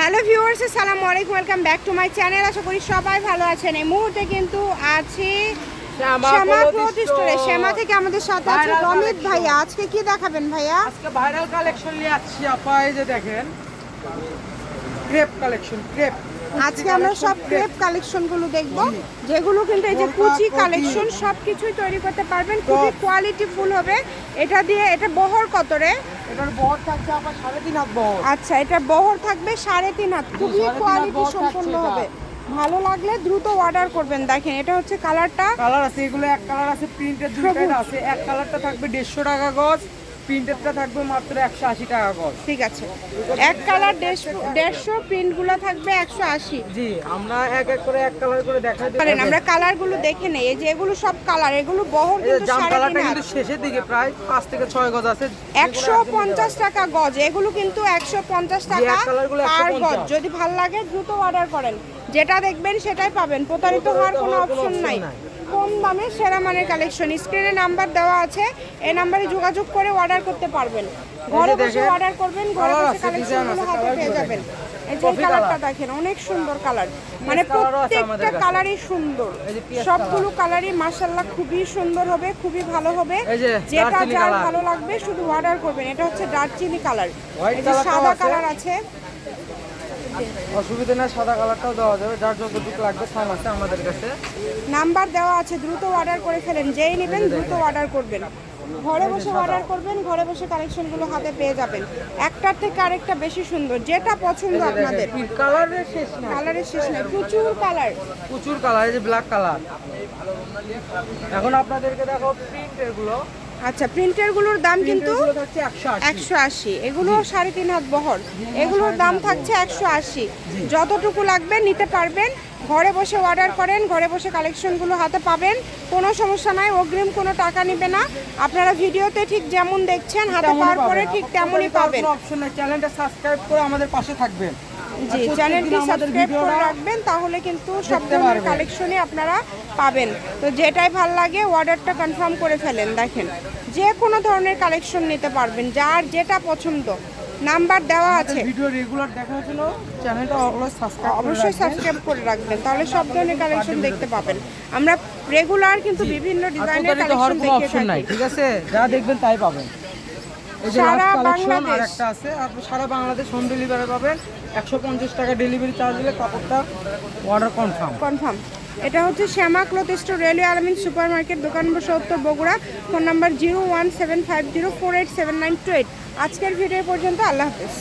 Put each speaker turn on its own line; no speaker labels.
Hello viewers আসসালামু আলাইকুম welcome back to my channel. আশা করি সবাই ভালো আছেন। এই মুহূর্তে কিন্তু আছি
শ্যামা
ক্লথ স্টোরে শ্যামা থেকে আমাদের সাথে আছে অমিত। ভাইয়া। আজকে কি দেখাবেন ভাইয়া?
আজকে ভাইরাল কালেকশন নিয়ে আসছি আপা এই যে দেখেন। ক্রেপ কালেকশন ক্রেপ
আজকে আমরা সব ক্রেপ কালেকশনগুলো দেখব। যেগুলো কিন্তু এই যে কুচি কালেকশন সব কিছুই তৈরি করতে পারবেন। খুবই
Top।
কোয়ালিটি ফুল হবে। এটা দিয়ে এটা বহর কত রে?
এটার বহর থাকছে আবার সাড়ে তিন হাত বহর।
আচ্ছা এটা বহর থাকবে সাড়ে তিন হাত। খুবই কোয়ালিটি সম্পূর্ণ হবে। ভালো লাগলে দ্রুত অর্ডার করবেন দেখেন এটা হচ্ছে কালারটা
কালার আছে এগুলো এক কালার আছে প্রিন্টের
দুটো
আছে। এক কালারটা থাকবে দেড়শো টাকা গজ। প্রিন্টেরটা থাকবে মাত্র একশো আশি টাকা গজ।
ঠিক আছে। এক কালার দেড়শো প্রিন্টগুলো থাকবে একশো আশি।
জি আমরা এক এক করে এক কালার করে দেখাই দিই।
পারেন আমরা কালারগুলো দেখে নেই। এই যে এগুলো সব কালার এগুলো বহর কিন্তু
জাম কালারটা কিন্তু শেষের দিকে প্রায় পাঁচ থেকে ছয় গজ আছে।
একশো পঞ্চাশ টাকা গজ এগুলো কিন্তু একশো পঞ্চাশ টাকা
150
গজ। যদি ভালো লাগে দ্রুত অর্ডার করেন। যেটা দেখবেন সেটাই পাবেন। প্রতারিত হওয়ার কোনো অপশন নাই। কম দামে সেরা মানের কালেকশন স্ক্রিনে নাম্বার দেওয়া আছে এই নাম্বারে যোগাযোগ করে অর্ডার করতে পারবেন। ঘরে বসে অর্ডার করবেন ঘরে বসে কালেকশনগুলো হাতে পেয়ে যাবেন। এই যে কালারটা দেখেন অনেক সুন্দর কালার মানে প্রত্যেকটা কালারই সুন্দর। সবগুলো কালারই মাশাআল্লাহ খুবই সুন্দর হবে খুবই ভালো হবে। যেটা যার ভালো লাগবে শুধু অর্ডার করবেন। এটা হচ্ছে দারচিনি কালার এই যে সাদা কালার আছে।
অসুবিধা না সাদা কালারটাও দেওয়া যাবে যার যতটুকু লাগবে থাম আছে আমাদের কাছে।
নাম্বার দেওয়া আছে দ্রুত অর্ডার করে ফেলেন যেই নেবেন দ্রুত অর্ডার করবেন। ঘরে বসে অর্ডার করবেন ঘরে বসে কালেকশনগুলো হাতে পেয়ে যাবেন। একটার থেকে আরেকটা বেশি সুন্দর যেটা পছন্দ আপনাদের।
কালারের শেষ না
কালারের শেষ নেই প্রচুর কালার
প্রচুর কালার এই যে ব্ল্যাক কালার এখন আপনাদেরকে দেখো প্রিন্টেরগুলো।
আচ্ছা প্রিন্টেরগুলোর দাম কিন্তু
একশো আশি।
এগুলো সাড়ে তিন হাত বহর এগুলোর দাম থাকছে একশো আশি। যতটুকু লাগবে নিতে পারবেন। ঘরে বসে অর্ডার করেন ঘরে বসে কালেকশনগুলো হাতে পাবেন। কোনো সমস্যা নাই অগ্রিম কোনো টাকা নেবে না। আপনারা ভিডিওতে ঠিক যেমন দেখছেন হাতে পাওয়ার পরে ঠিক তেমনই পাবেন।
চ্যানেলটা সাবস্ক্রাইব করে আমাদের পাশে থাকবেন।
জি চ্যানেলটি সাবস্ক্রাইব করে রাখবেন তাহলে কিন্তু সব ধরনের। কালেকশনই আপনারা পাবেন। তো যেটাই ভালো লাগে অর্ডারটা কনফার্ম করে ফেলেন দেখেন। যে কোনো ধরনের কালেকশন নিতে পারবেন যার যেটা পছন্দ। নাম্বার দেওয়া আছে।
ভিডিও রেগুলার দেখার জন্য চ্যানেলটা সাবস্ক্রাইব
অবশ্যই সাবস্ক্রাইব করে রাখবেন তাহলে সব ধরনের কালেকশন দেখতে পাবেন। আমরা রেগুলার কিন্তু বিভিন্ন ডিজাইনের কালেকশন দেখিয়ে থাকি।
ঠিক আছে? যা দেখবেন তাই পাবেন। এই যে
সারা
লাস্ট কালেকশন আর
বাংলাদেশ।
একটা আছে আর সারা বাংলাদেশ হোম ডেলিভারি পাবেন। একশো পঞ্চাশ টাকা ডেলিভারি চার্জ দিলে কাপড়টা অর্ডার কনফার্ম
কনফার্ম এটা হচ্ছে Shyama cloth store railway Almin super market দোকান নম্বর সত্তর Bogura. Phone number zero one seven five zero four eight seven nine two eight আজকের ভিডিও পর্যন্ত আল্লাহ হাফেজ।